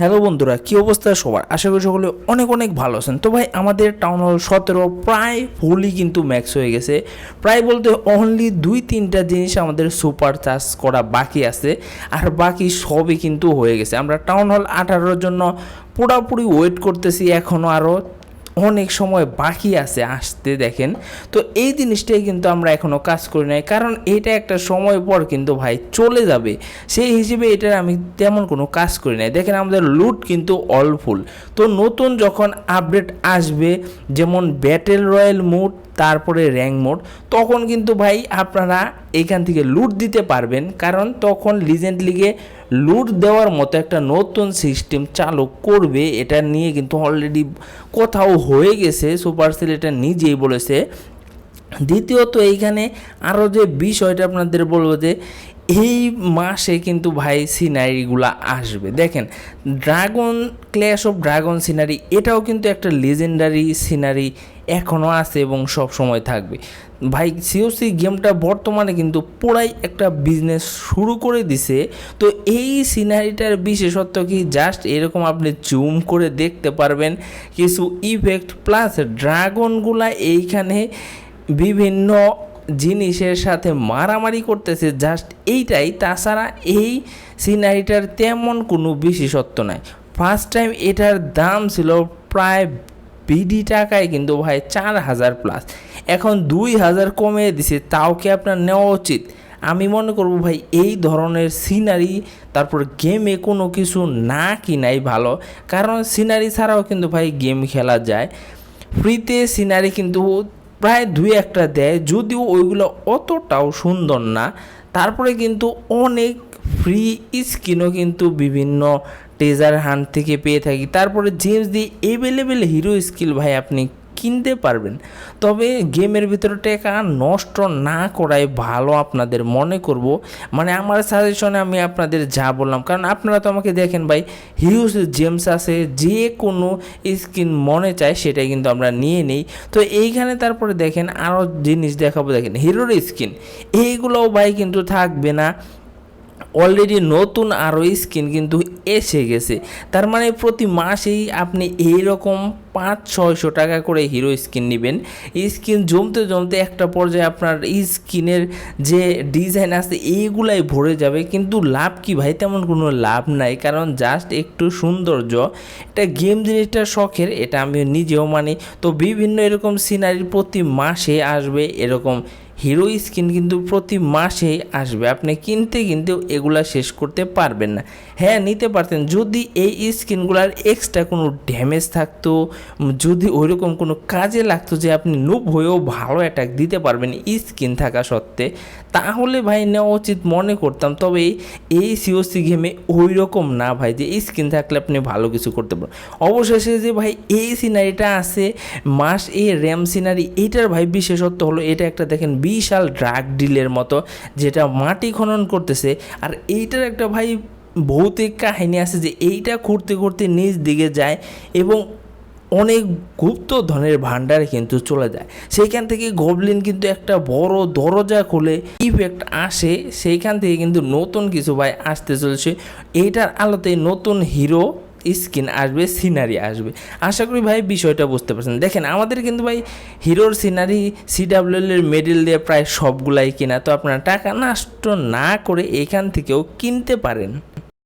Hello বন্ধুরা, কী অবস্থা সবার? আশা করি সকলে অনেক অনেক ভালো আছেন। তো ভাই, আমাদের টাউন হল সতেরো প্রায় ফুলই কিন্তু ম্যাক্স হয়ে গেছে। প্রায় বলতে অনলি দুই তিনটা জিনিস আমাদের সুপার চার্জ করা বাকি আছে। আর বাকি সবই কিন্তু হয়ে গেছে। আমরা টাউন হল আঠারোর জন্য পুরোপুরি ওয়েট করতেছি এখনও আরও অনেক সময় বাকি আছে আসতে দেখেন। তো এই জিনিসটাই কিন্তু আমরা এখনও কাজ করি নাই, কারণ এটা একটা সময় পর কিন্তু ভাই চলে যাবে। সেই হিসেবে এটার আমি তেমন কোনো কাজ করি নাই। দেখেন আমাদের লুট কিন্তু অল ফুল তো নতুন যখন আপডেট আসবে, যেমন ব্যাটেল রয়্যাল মুড তারপরে র্যাঙ্ক মোড তখন কিন্তু ভাই আপনারা এখান থেকে লুট দিতে পারবেন। কারণ তখন লিজেন্ড লিগে লুট দেওয়ার মতো একটা নতুন সিস্টেম চালু করবে, এটা নিয়ে কিন্তু অলরেডি কোথাও হয়ে গেছে। সুপারসেল এটা নিজেই বলেছে। দ্বিতীয়ত এইখানে আরও যে বিষয়টা আপনাদের বলব যে এই মাসে কিন্তু ভাই সিনারিগুলা আসবে। দেখেন dragon clash of dragon scenery, এটাও কিন্তু একটা লেজেন্ডারি সিনারি এখনও আছে এবং সব সময় থাকবে। ভাই সিওসি গেমটা বর্তমানে কিন্তু পুরাই একটা বিজনেস শুরু করে দিছে। তো এই সিনারিটার বিশেষত্ব কি? জাস্ট এরকম আপনি জুম করে দেখতে পারবেন। কিছু ইফেক্ট প্লাস ড্রাগনগুলা এইখানে বিভিন্ন জিনিসের সাথে মারামারি করতেছে জাস্ট এইটাই। তাছাড়া এই সিনারিটার তেমন কোনো বিশেষত্ব নাই। ফার্স্ট টাইম এটার দাম ছিল প্রায় বিডি টাকায় কিন্তু ভাই চার হাজার প্লাস এখন দুই হাজার কমিয়ে দিছে, তাও কি আপনার নেওয়া উচিত? আমি মনে করব ভাই এই ধরনের সিনারি তারপর গেমে কোনো কিছু না কিনাই ভালো। কারণ সিনারি ছাড়াও কিন্তু ভাই গেম খেলা যায়। ফ্রিতে সিনারি কিন্তু প্রায় দুই একটা দেয়, যদিও ওইগুলো অতটাও সুন্দর না। তারপরে কিন্তু অনেক ফ্রি স্কিনও কিন্তু বিভিন্ন টেজার হান্ট থেকে পেয়ে থাকি। তারপরে gems the available hero skill ভাই আপনি কিনতে পারবেন। তবে গেমের ভিতরে টাকা নষ্ট না করাই ভালো আপনাদের মনে করব। মানে আমার সাজেশনে আমি আপনাদের যা বললাম, কারণ আপনারা তো আমাকে দেখেন ভাই হিউজ জেমস আছে, যে কোনো স্কিন মনে চায় সেটাই কিন্তু আমরা নিয়ে নিই। তো এইখানে তারপরে দেখেন আরও জিনিস দেখাবো, দেখেন হিরোর স্কিন এইগুলোও ভাই কিন্তু থাকবে না। অলরেডি নতুন আরও স্কিন কিন্তু এসে গেছে। তার মানে প্রতি মাসেই আপনি এই রকম পাঁচ, ছয়শো টাকা করে হিরো স্কিন নেবেন। স্কিন জমতে জমতে একটা পর্যায়ে আপনার স্কিনের যে ডিজাইন আছে, এইগুলাই ভরে যাবে। কিন্তু লাভ কি ভাই? তেমন কোনো লাভ নাই। কারণ জাস্ট একটু সৌন্দর্য। এটা গেম জিনিসটা শখের, এটা আমি নিজেও মানি। তো বিভিন্ন এরকম সিনারি প্রতি মাসে আসবে এরকম হিরো স্কিন কিন্তু প্রতি মাসেই আসবে। আপনি কিনতে কিন্তু এগুলা শেষ করতে পারবেন না। হ্যাঁ নিতে পারতেন। যদি এই স্কিনগুলার এক্সট্রা কোনো ড্যামেজ থাকতো, যদি ওইরকম কোনো কাজে লাগতো যে আপনি নুব হয়েও ভালো অ্যাটাক দিতে পারবেন স্কিন থাকা সত্ত্বে, তাহলে ভাই নেওয়া উচিত মনে করতাম। তবে এই সিওসি গেমে ওই রকম না ভাই, যে স্কিন থাকলে আপনি ভালো কিছু করতে পারেন অবশেষে যে ভাই এই সিনারিটা আছে, মাস এ র্যাম সিনারি এইটার ভাই বিশেষত্ব হলো, এটা একটা দেখেন বিশাল ড্রাগ ডিলের মতো যেটা মাটি খনন করতেছে। আর এইটার একটা ভাই ভৌতিক কাহিনী আছে যে এইটা করতে করতে নিচ দিকে যায় এবং অনেক গুপ্ত ধনের ভাণ্ডারে কিন্তু চলে যায়। সেইখান থেকে গবলিন কিন্তু একটা বড় দরজা খুলে ইফেক্ট আসে। সেইখান থেকে কিন্তু নতুন কিছু ভাই আসতে চলছে। এইটার আলোতে নতুন হিরো স্কিন আসবে, সিনারি আসবে। আশা করি ভাই বিষয়টা বুঝতে পারছেন। দেখেন, আমাদের কিন্তু ভাই হিরোর সিনারি সিডাব্লিউএল এর মেডেল দিয়ে প্রায় সবগুলাই কেনা। তো আপনারা টাকা নষ্ট না করে এখান থেকেও কিনতে পারেন।